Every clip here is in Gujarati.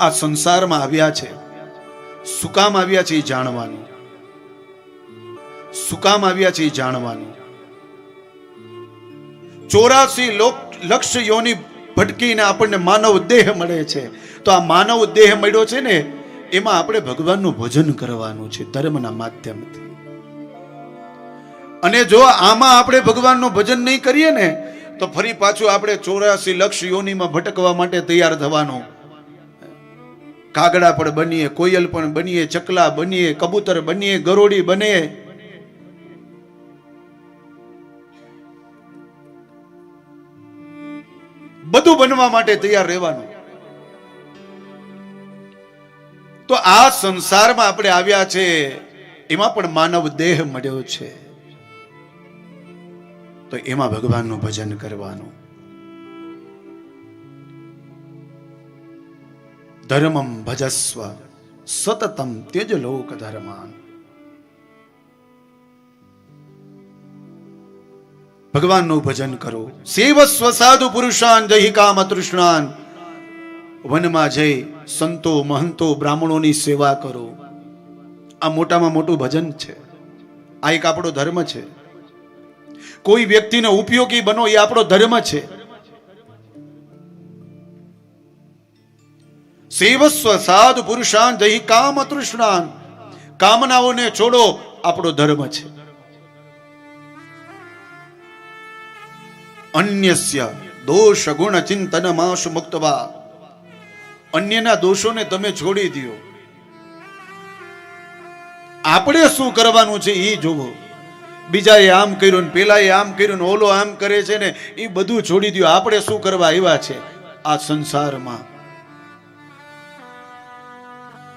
આ સંસારમાં આવ્યા છે. શું કામ આવ્યા છે એ જાણવાનું. શું કામ આવ્યા છે એ જાણવાનું. ચોરાસી લક્ષ યોની ભટકીને આપણને માનવ દેહ મળે છે. તો આ માનવ દેહ મળ્યો છે ને, એમાં આપણે ભગવાનનું ભજન કરવાનું છે ધર્મના માધ્યમથી. અને જો આમાં આપણે ભગવાનનું ભજન નહીં કરીએ ને, તો ફરી પાછું આપણે ચોરાસી લક્ષ યોનીમાં ભટકવા માટે તૈયાર થવાનું. કાગડા પણ બનીએ, કોયલ પણ બનીએ, ચકલા બનીએ, કબૂતર બનીએ ગરોડી બને. બધું બનવા માટે તૈયાર રહેવાનું. તો આ સંસારમાં આપણે આવ્યા છે, એમાં પણ માનવ દેહ મળ્યો છે. તો એમાં ભગવાનનું ભજન કરવાનું. ધર્મમ ભજસ્વ સતતમ તેજ લોક ધર્માન ભગવાનનું ભજન કરો સેવસ્વ સાધુ પુરુષાન જય કામ તૃષ્ણાન વનમાં જઈ સંતો મહંતો બ્રાહ્મણોની સેવા કરો આ મોટામાં મોટું ભજન છે। આ એક આપણો ધર્મ છે। કોઈ વ્યક્તિને ઉપયોગી બનો એ આપણો ધર્મ છે। સેવસ્વ સાધુ પુરુષાન, જય કામ તૃષ્ણાન. કામનાઓને છોડો, આપણો ધર્મ છે. અન્યસ્ય દોષ ગુણ ચિંતન માશ મુક્તવા. અન્યના દોષોને તમે છોડી દો આપણે શું કરવાનું છે એ જોવો. બીજાએ આમ કર્યું ને પેલાએ આમ કર્યું ને ઓલો આમ કરે છે ને એ બધું છોડી દો આપણે શું કરવા આવ્યા છે? આ સંસારમાં.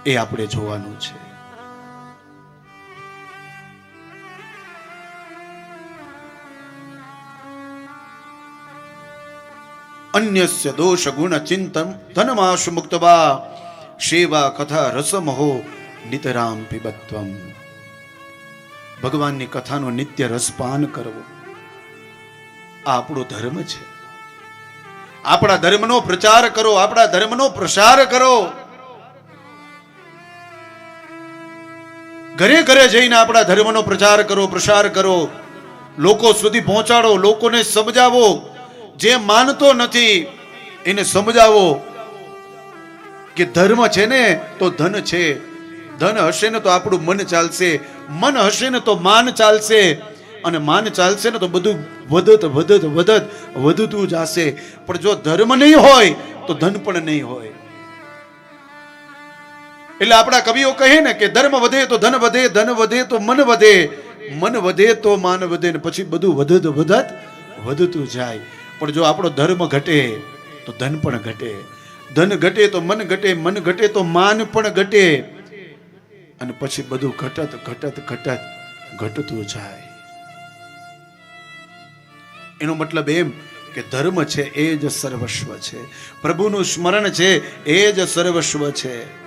એ આપણે જોવાનું છે. અન્યસ્ય દોષ ગુણ ચિંતન ધનમાશ મુક્તવા, સેવા કથા રસમહો નિતરામ પીબત્વમ. ભગવાનની કથાનો નિત્ય રસપાન કરવો. આ આપણો ધર્મ છે. આપણા ધર્મનો પ્રચાર કરો, આપણા ધર્મનો પ્રસાર કરો. ઘરે ઘરે જઈને આપણા ધર્મનો પ્રચાર કરો, પ્રસાર કરો. લોકો સુધી પહોંચાડો, લોકોને સમજાવો. જે માનતો નથી, એને સમજાવો કે ધર્મ છે ને તો ધન છે. ધન હશે ને તો આપણું મન ચાલશે. મન હશે ને તો માન ચાલશે. અને માન ચાલશે ને તો બધું વધત વધત વધત વધતું જશે પણ જો ધર્મ નહીં હોય, તો ધન પણ નહીં હોય. એટલે આપણા કવિઓ કહે ને કે ધર્મ વધે તો ધન વધે ધન વધે તો મન વધે. મન વધે તો માન વધે ને પછી બધું વધત વધત વધતું જાય. પણ જો આપણો ધર્મ ઘટે તો ધન પણ ઘટે. ધન ઘટે તો મન ઘટે મન ઘટે તો માન પણ ઘટે. અને પછી બધું ઘટત ઘટત ઘટત ઘટતું જાય. એનો મતલબ એમ કે ધર્મ છે એ જ સર્વસ્વ છે. પ્રભુનું સ્મરણ છે એ જ સર્વસ્વ છે.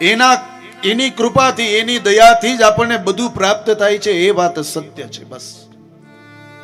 એના, એની કૃપાથી, એની દયાથી જ આપણને બધું પ્રાપ્ત થાય છે, એ વાત સત્ય છે, બસ.